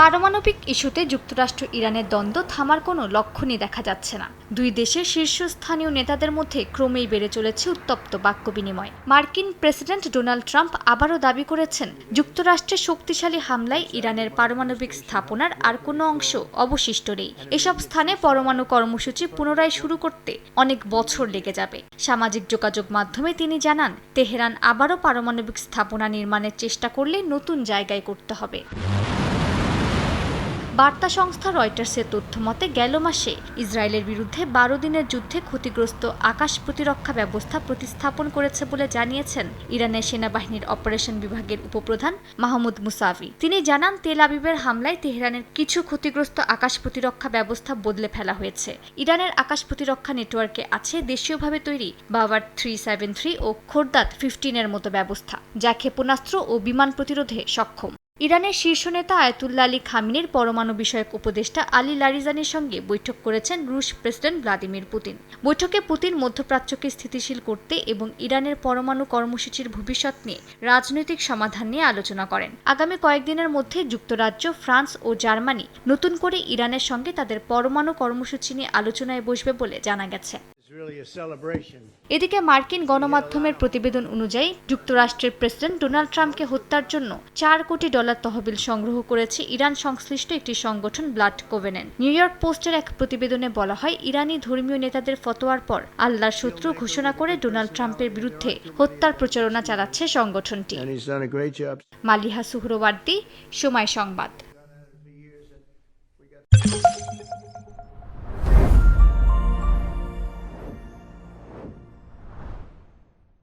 পারমাণবিক ইস্যুতে যুক্তরাষ্ট্র ইরানের দ্বন্দ্ব থামার কোনো লক্ষণই দেখা যাচ্ছে না। দুই দেশের শীর্ষস্থানীয় নেতাদের মধ্যে ক্রমেই বেড়ে চলেছে উত্তপ্ত বাক্য বিনিময়। মার্কিন প্রেসিডেন্ট ডোনাল্ড ট্রাম্প আবারও দাবি করেছেন, যুক্তরাষ্ট্রের শক্তিশালী হামলায় ইরানের পারমাণবিক স্থাপনার আর কোনো অংশ অবশিষ্ট নেই। এসব স্থানে পরমাণু কর্মসূচি পুনরায় শুরু করতে অনেক বছর লেগে যাবে। সামাজিক যোগাযোগ মাধ্যমে তিনি জানান, তেহরান আবারও পারমাণবিক স্থাপনা নির্মাণের চেষ্টা করলে নতুন জায়গায় করতে হবে। বার্তা সংস্থা রয়টার্সের তথ্য মতে গেল মাসে ইসরায়েলের বিরুদ্ধে বারো দিনের যুদ্ধে ক্ষতিগ্রস্ত আকাশ প্রতিরক্ষা ব্যবস্থা প্রতিস্থাপন করেছে বলে জানিয়েছেন ইরানের সেনাবাহিনীর অপারেশন বিভাগের উপপ্রধান মাহমুদ মুসাভি তিনি জানান, তেল আবিবের হামলায় তেহরানের কিছু ক্ষতিগ্রস্ত আকাশ প্রতিরক্ষা ব্যবস্থা বদলে ফেলা হয়েছে। ইরানের আকাশ প্রতিরক্ষা নেটওয়ার্কে আছে দেশীয়ভাবে তৈরি বাবার থ্রি সেভেন থ্রি ও খোরদাত ফিফটিনের মতো ব্যবস্থা, যা ক্ষেপণাস্ত্র ও বিমান প্রতিরোধে সক্ষম। ইরানের শীর্ষ নেতা আয়াতুল্লা আলী খামিনের পরমাণু বিষয়ক উপদেষ্টা আলী লারিজানির সঙ্গে বৈঠক করেছেন রুশ প্রেসিডেন্ট ভ্লাদিমির পুতিন। বৈঠকে পুতিন মধ্যপ্রাচ্যকে স্থিতিশীল করতে এবং ইরানের পরমাণু কর্মসূচির ভবিষ্যৎ নিয়ে রাজনৈতিক সমাধান নিয়ে আলোচনা করেন। আগামী কয়েকদিনের মধ্যে যুক্তরাজ্য, ফ্রান্স ও জার্মানি নতুন করে ইরানের সঙ্গে তাদের পরমাণু কর্মসূচি নিয়ে আলোচনায় বসবে বলে জানা গেছে। এদিকে মার্কিন গণমাধ্যমের প্রতিবেদন অনুযায়ী যুক্তরাষ্ট্রের প্রেসিডেন্ট ডোনাল্ড ট্রাম্পকে হত্যার জন্য চার কোটি ডলার তহবিল সংগ্রহ করেছে ইরান সংশ্লিষ্ট একটি সংগঠন ব্লাড কোভেনেন। নিউ ইয়র্ক পোস্টের এক প্রতিবেদনে বলা হয় ইরানি ধর্মীয় নেতাদের ফতোয়ার পর আল্লাহর শত্রু ঘোষণা করে ডোনাল্ড ট্রাম্পের বিরুদ্ধে হত্যার প্রচারণা চালাচ্ছে সংগঠনটি। মালিহা সুহরবার্দী সময় সংবাদ।